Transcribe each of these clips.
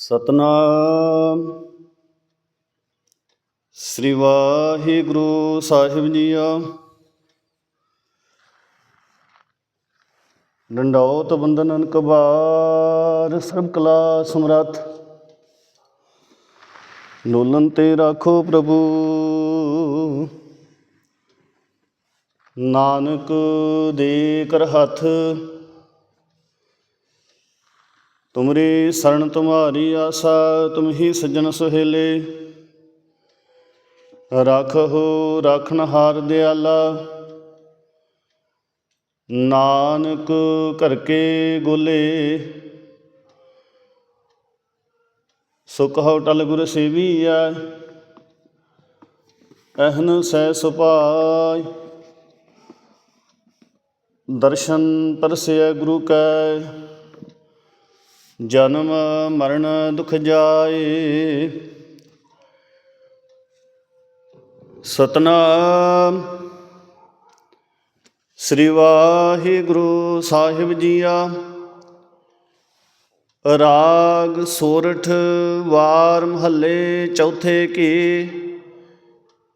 ਸਤਨਾਮ। ਸ੍ਰੀ ਵਾਹਿਗੁਰੂ ਸਾਹਿਬ ਜੀਓ ਡੰਡੌਤ ਬੰਦਨ ਕਬਾਰ ਸਰਬ ਕਲਾ ਸਮਰੱਥ। ਲੋਲਨ ਤੇ ਰਾਖੋ ਪ੍ਰਭੂ। ਨਾਨਕ ਦੇ ਕਰ ਹੱਥ। ਤੁਮਰੀ ਸਰਣ ਤੁਮਾਰੀ ਆਸਾ, ਤੁਮ ਹੀ ਸੱਜਣ ਸੁਹੇਲੇ। ਰਾਖਹੁ ਰਾਖਣ ਹਾਰ ਦਿਆਲਾ। ਨਾਨਕ ਘਰ ਕੇ ਗੋਲੇ। ਸੁਖ ਹਉ ਟਲ ਗੁਰ ਸੇਵੀਐ, ਅਹਨ ਸਹਿ ਸੁਪਾਇ ਦਰਸ਼ਨ ਪਰਸਿਐ ਗੁਰੂ ਕੈ। ਜਨਮ ਮਰਨ ਦੁਖ ਜਾਏ। ਸਤਨਾਮ। ਸ੍ਰੀ ਵਾਹਿਗੁਰੂ ਸਾਹਿਬ ਜੀਆ। ਰਾਗ ਸੋਰਠ ਵਾਰ ਮਹੱਲੇ ਚੌਥੇ ਕੀ।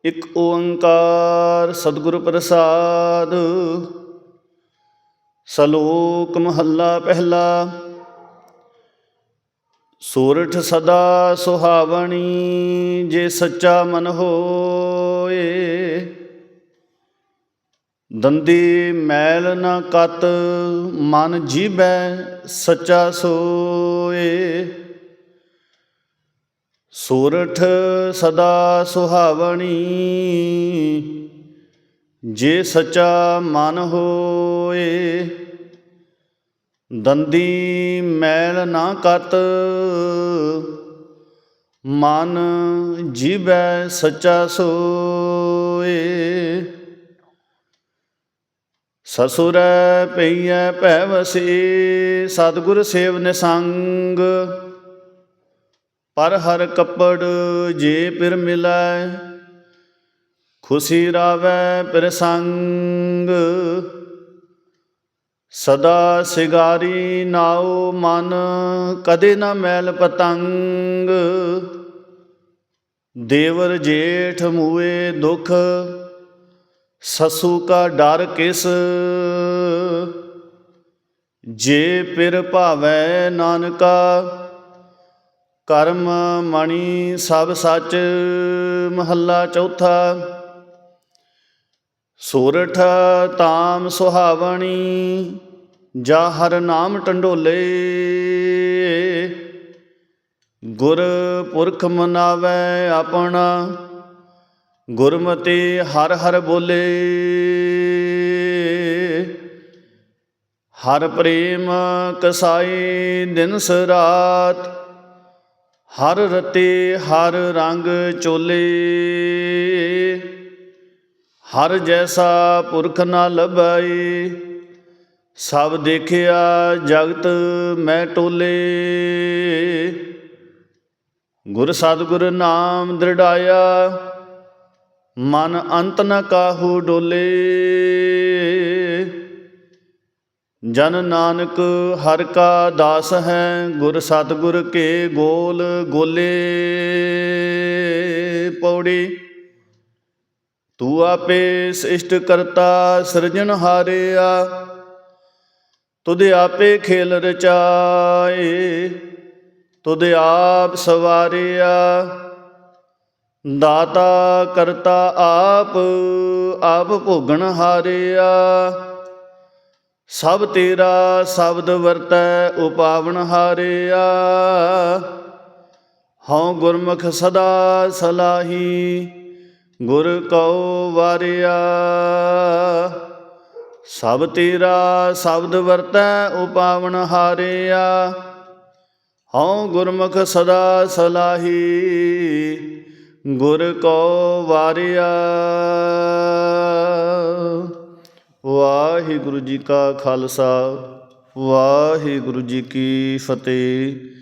ਇੱਕ ਓੰਕਾਰ ਸਤਿਗੁਰ ਪ੍ਰਸਾਦ। ਸਲੋਕ ਮਹੱਲਾ ਪਹਿਲਾ। ਸੂਰਠ ਸਦਾ ਸੁਹਾਵਣੀ, ਜੇ ਸੱਚਾ ਮਨ ਹੋਏ। ਦੰਦੀ ਮੈਲ ਨਾ ਕਤ, ਮਨ ਜੀਬੈ ਸੱਚਾ ਸੋਏ। ਸੂਰਠ ਸਦਾ ਸੁਹਾਵਣੀ, ਜੇ ਸੱਚਾ ਮਨ ਹੋਏ। ਦੰਦੀ ਮੈਲ ਨਾ ਕਤ, ਮਨ ਜੀਵੈ ਸੱਚਾ ਸੋਏ। ਸਸੁਰੈ ਪਈਐ ਭੈ ਵਸੇ, ਸਤਿਗੁਰ ਸੇਵ ਨਿਸੰਗ। ਪਰ ਹਰ ਕੱਪੜ ਜੇ ਪਿਰ ਮਿਲੈ, ਖੁਸ਼ੀ ਰਾਵੈ ਪ੍ਰਸੰਗ ਸਦਾ ਸਿਗਾਰੀ ਨਾਉ ਮਨ, ਕਦੇ ਨਾ ਮੈਲ ਪਤੰਗ। ਦੇਵਰ ਜੇਠ ਮੂਏ ਦੁਖ, ਸਸੂ ਕਾ ਡਰ ਕਿਸ। ਜੇ ਪਿਰ ਭਾਵੈ ਨਾਨਕਾ, ਕਰਮ ਮਣੀ ਸਭ ਸੱਚ। ਮਹੱਲਾ ਚੌਥਾ ਸੋਰਠ ਤਾਮ ਸੁਹਾਵਣੀ ਜਾ ਹਰ ਨਾਮ ਟੰਡੋਲੇ। ਗੁਰ ਪੁਰਖ ਮਨਾਵੇ ਆਪਣਾ, ਗੁਰਮਤਿ ਹਰ ਹਰ ਬੋਲੇ। ਹਰ ਪ੍ਰੇਮ ਕਸਾਈ ਦਿਨ ਸਰਾਤ ਹਰ ਰਤੇ ਹਰ ਰੰਗ ਚੋਲੇ। ਹਰ ਜੈਸਾ ਪੁਰਖ ਨਾ ਲਭਾਈ, ਸਭ ਦੇਖਿਆ ਜਗਤ ਮੈਂ ਟੋਲੇ। ਗੁਰ ਸਤਿਗੁਰ ਨਾਮ ਦ੍ਰਿੜਾਇਆ, ਮਨ ਅੰਤ ਨ ਕਾਹੂ ਡੋਲੇ। ਜਨ ਨਾਨਕ ਹਰ ਕਾ ਦਾਸ ਹੈ, ਗੁਰ ਸਤਿਗੁਰ ਕੇ ਗੋਲ ਗੋਲੇ। ਪੌੜੀ ਤੂੰ ਆਪੇ ਸ੍ਰਿਸ਼ਟ ਕਰਤਾ ਸਿਰਜਣ ਹਾਰਿਆ, ਤੁਧ ਆਪੇ ਖੇਲ ਰਚਾਏ, ਤੁਧ ਆਪ ਸਵਾਰਿਆ। ਦਾਤਾ ਕਰਤਾ ਆਪ ਆਪ ਭੋਗਣ ਹਾਰਿਆ। ਸਭ ਤੇਰਾ ਸ਼ਬਦ ਵਰਤੈ, ਉਪਾਵਨ ਹਾਰਿਆ। ਹਉ ਗੁਰਮੁਖ ਸਦਾ ਸਲਾਹੀ ਗੁਰ ਕਉ ਵਾਰਿਆ। ਸਭ ਤੇਰਾ ਸ਼ਬਦ ਵਰਤੈ, ਉਪਾਵਨ ਹਾਰਿਆ। ਹਉ ਗੁਰਮੁਖ ਸਦਾ ਸਲਾਹੀ। ਗੁਰ ਕਉ ਵਾਰਿਆ। ਵਾਹਿਗੁਰੂ ਜੀ ਕਾ ਖਾਲਸਾ, ਵਾਹਿਗੁਰੂ ਜੀ ਕੀ ਫਤਿਹ।